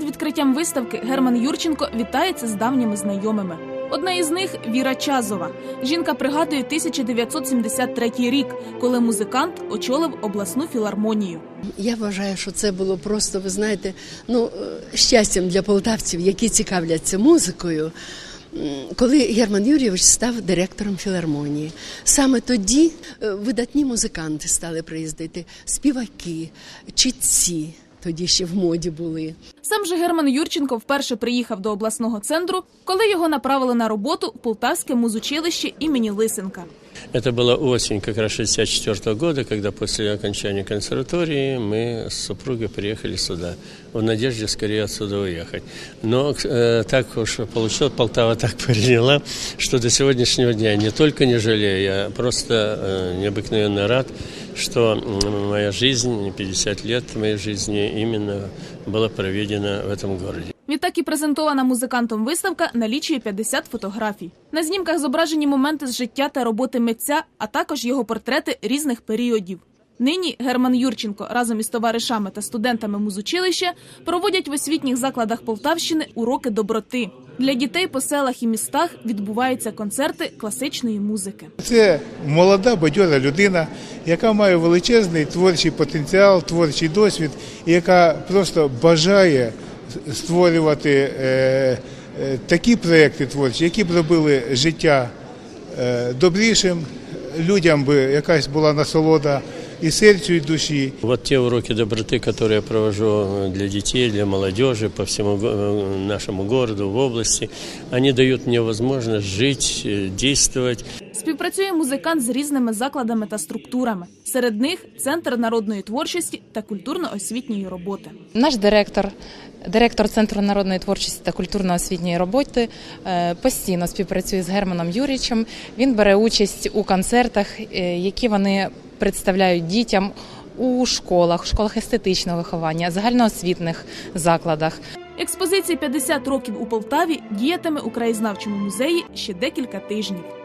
відкриттям виставки Герман Юрченко вітається з давніми знайомими. Одна із них Віра Чазова. Жінка пригадує 1973 рік, коли музикант очолив обласну філармонію. Я вважаю, що це було просто, ви знаєте, ну е, щастям для полтавців, які цікавляться музикою. Коли Герман Юрійович став директором філармонії, саме тоді е, видатні музиканти стали приїздити, співаки, читці тоді ще в моді були. Сам же Герман Юрченко вперше приїхав до обласного центру, коли його направили на роботу в Полтавське музучилище імені Лисенка. Это была осень как раз 64 года, когда после окончания консерватории мы с супругой приехали сюда, в надежде скорее отсюда уехать. Но э, так уж получилось, Полтава так приняла, что до сегодняшнего дня не только не жалею, я просто э, необыкновенно рад, что моя жизнь, 50 лет моей жизни именно была проведена в этом городе. Відтак і презентована музикантом виставка налічує 50 фотографій. На знімках зображені моменти з життя та роботи митця, а також його портрети різних періодів. Нині Герман Юрченко разом із товаришами та студентами музучилища проводять в освітніх закладах Полтавщини уроки доброти. Для дітей по селах і містах відбуваються концерти класичної музики. Це молода бадьора людина, яка має величезний творчий потенціал, творчий досвід, яка просто бажає створювати е, е, такі проекти творчі, які б робили життя е, добрішим, людям би якась була насолода і серцю, і душі. Вот те уроки доброты, которые я провожу для детей, для молодежи по всему го- э, нашему городу, в области, они дают мне возможность жить, э, действовать. Співпрацює музикант з різними закладами та структурами. Серед них центр народної творчості та культурно-освітньої роботи. Наш директор, директор Центру народної творчості та культурно-освітньої роботи, е, постійно співпрацює з Германом Юрічем. Він бере участь у концертах, е, які вони представляють дітям у школах, школах естетичного виховання, загальноосвітних закладах. Експозиція «50 років у Полтаві діятиме у краєзнавчому музеї ще декілька тижнів.